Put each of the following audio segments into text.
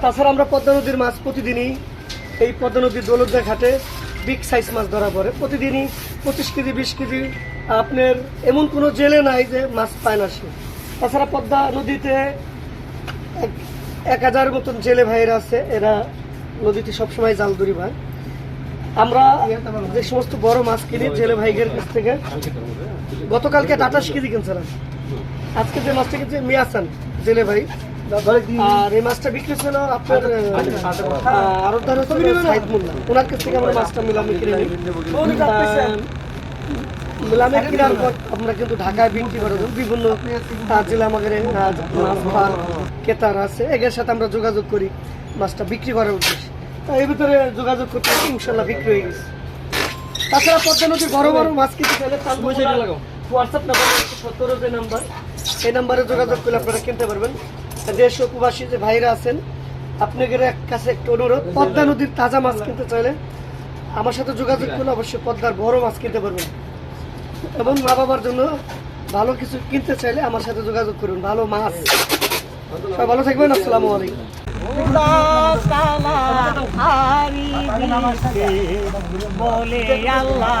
তাছাড়া আমরা পদ্মা নদীর মাছ প্রতিদিনই, এই পদ্মা নদীর দৌলতদা ঘাটে বিগ সাইজ মাছ ধরা পড়ে। প্রতিদিনই পঁচিশ কেজি, বিশ কেজি আপনার এমন কোনো জেলে নাই যে মাছ পায় না সে। তাছাড়া পদ্মা নদীতে এক- হাজার মতন জেলে ভাইয়েরা আছে, এরা নদীতে সবসময় জাল ধরি ভাই। আমরা যে সমস্ত বড় মাছ কিনি জেলে ভাইদের কাছ থেকে, গতকালকে আঠাশ কেজি কিনছিলাম। আজকে যে মাছটা কিনছে মিয়াসান জেলে ভাই আর এই মাছটা বিক্রি ছিল আপনার আরও ধরো সাইদ মোল্লা ওনার কাছ থেকে আমরা মাছটা মিলামে কিনে নিই মিলামে কেনার পর আমরা কিন্তু ঢাকায় বিক্রি করে দেবো বিভিন্ন জেলা আমাদের মাছ কেতার আছে। এদের সাথে আমরা যোগাযোগ করি মাছটা বিক্রি করার উদ্দেশ্যে। এর ভিতরে যোগাযোগ করতে ইনশাল্লাহ বিক্রি হয়ে গেছে। তাছাড়া পদ্মা নদীর বড় বড় মাছ কিনতে চাইলে হোয়াটসঅ্যাপ নাম্বার সতেরো যে নাম্বার। এই নাম্বারে যোগাযোগ করলে আপনারা কিনতে পারবেন। দেশ ও প্রবাসী যে ভাইরা আছেন, আপনাদের এক কাছে একটা অনুরোধ, পদ্মা নদীর তাজা মাছ কিনতে চাইলে আমার সাথে যোগাযোগ করলে অবশ্যই পদ্মার বড় মাছ কিনতে পারবেন। এবং মা বাবার জন্য ভালো কিছু কিনতে চাইলে আমার সাথে যোগাযোগ করুন, ভালো মাছ। সবাই ভালো থাকবেন, আসসালামু আলাইকুম। বলে আল্লাহ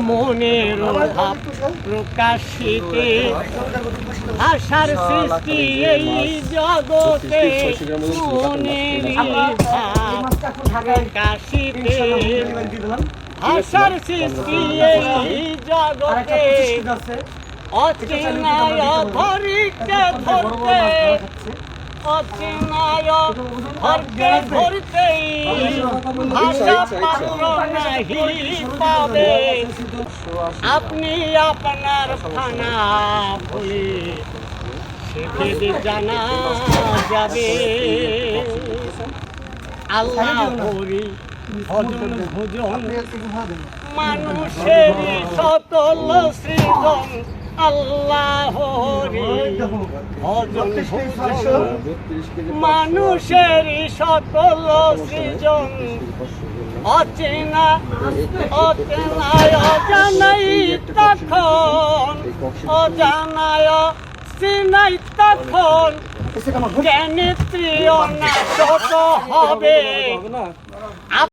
মনের ভাব প্রকাশিতে আশার সৃষ্টি এই জগতে মনের প্রকাশিতে আশার সৃষ্টি এই জগতে অচেনায় ধরিতে ধরতে, অচেনায় ধরতে ধরতেই আপনি আপনার ফানা ভুলে সে ভেদে জানা যাবে। আল্লাহ হরি, ভজন ভোজন মানুষের সকল সৃজন। আল্লাহ মানুষের সকল সৃজন অচেনা অচেনায় অজানাই তখন অজানায় চিনাই তখন। জ্ঞানেত্রীয় নাটক হবে।